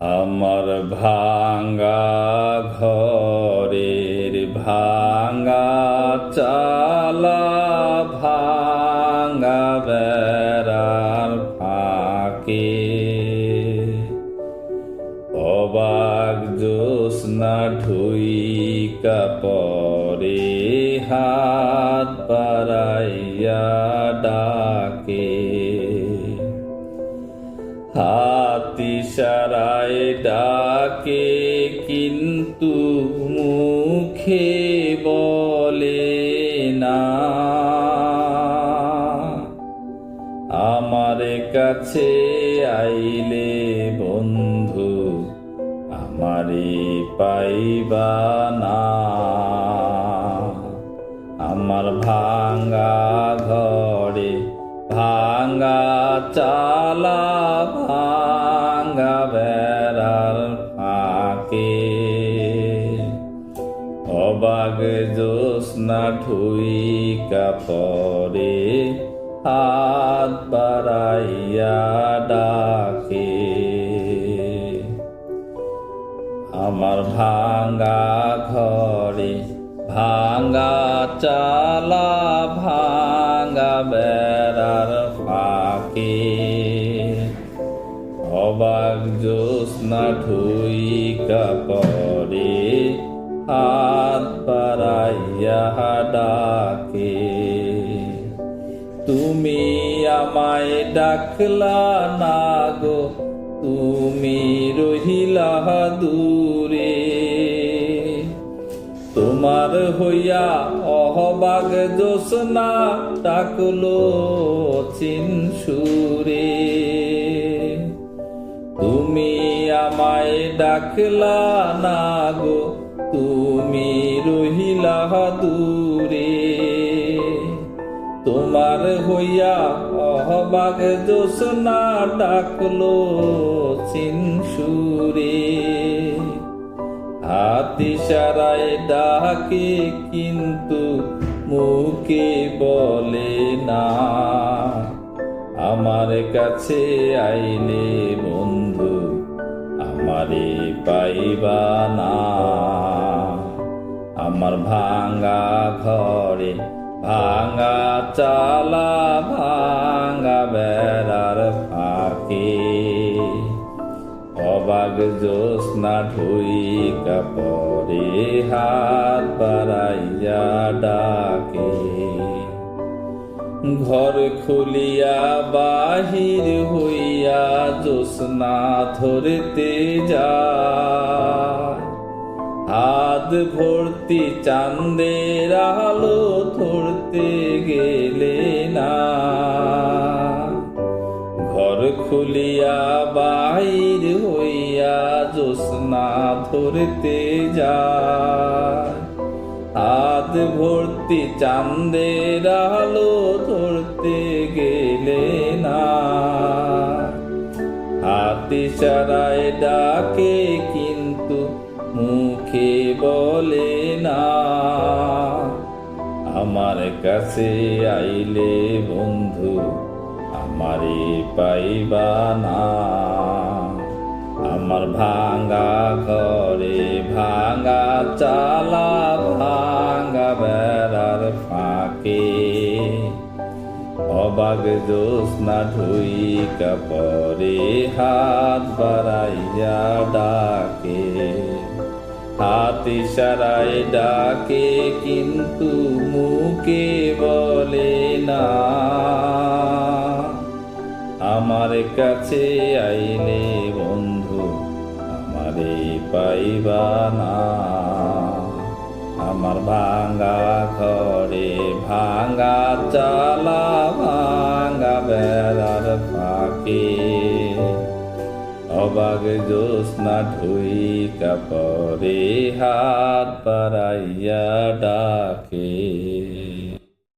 আমার ভাঙ্গা ঘরের ভাঙ্গা চালা ভাঙ্গা বেড়ার ফাঁকে। অবাক জোৎস্না ঢুইকা পরে হাত বাড়াইয়া ডাকে। হাতি সারায় ডাকে, কিন্তু মুখে বলে না। আমার কাছে আইলে বন্ধু, আমারে পাইবা না। আমার ভাঙ্গা ঘরে ভাঙ্গা চালা অবাগ জোৎস্না ঠুইকা পরে হাত বাড়াইয়া ডাকে। আমার ভাঙ্গা ঘরে ভাঙ্গা চালা, ভাঙ্গা বেড়ার ফাঁকে। অবাক জোৎস্না ঠুইকা পরে হাত বাড়াইয়া ডাকে তুমি আমায় ডাকলা না গো, তুমি রহিলা দূরে। তোমার হইয়া অহবাগ জোসনা ডাকলো চিন সুরে। তুমি আমায় ডাকলা না গো তুমি রহিলা দূরে, তোমার হইয়া অহবাগ জোসনা ডাকলো চিন সুরে। হাতি সারায় ডাকে কিন্তু মুখে বলে না। আমার কাছে আইলে বন্ধু, আমারে পাইবা না। আমার ভাঙ্গা ঘরে ভাঙ্গা চালা ভাঙ্গা বেড়ার ফাঁকে। অবাগ জোৎস্না ঢুইকা পরে হাত বাড়াইয়া ডাকে। ঘর খুলিয়া বাহির হইয়া জোৎস্না ধরতে যায়। হাত ভর্তি, চাঁদের আলো ধরতে গেলে না। ঘর খুলিয়া বাহির হইয়া জোৎস্না ধরতে যা। হাত ভর্তি, চাঁদের আলো ধরতে গেলে না। হাতি সারায় ডাকে কিন্তু মুখে বলে না। আমার কাছে আইলে বন্ধু, আমারে পাইবা না। আমার ভাঙ্গা ঘরে ভাঙ্গা চালা ভাঙ্গা বেড়ার ফাঁকে। অবাগ দোষ না ঢুইকা কাপড়ে হাত বাড়াইয়া ডাকে। হাতি সারায় ডাকে, কিন্তু মুখে বলে না। আমার কাছে আইলে বন্ধু, আমারে পাইবা না। আমার ভাঙ্গা ঘরে ভাঙ্গা চালা অবাগ জোৎস্না ঢুইকা পরে হাত বাড়াইয়া ডাকে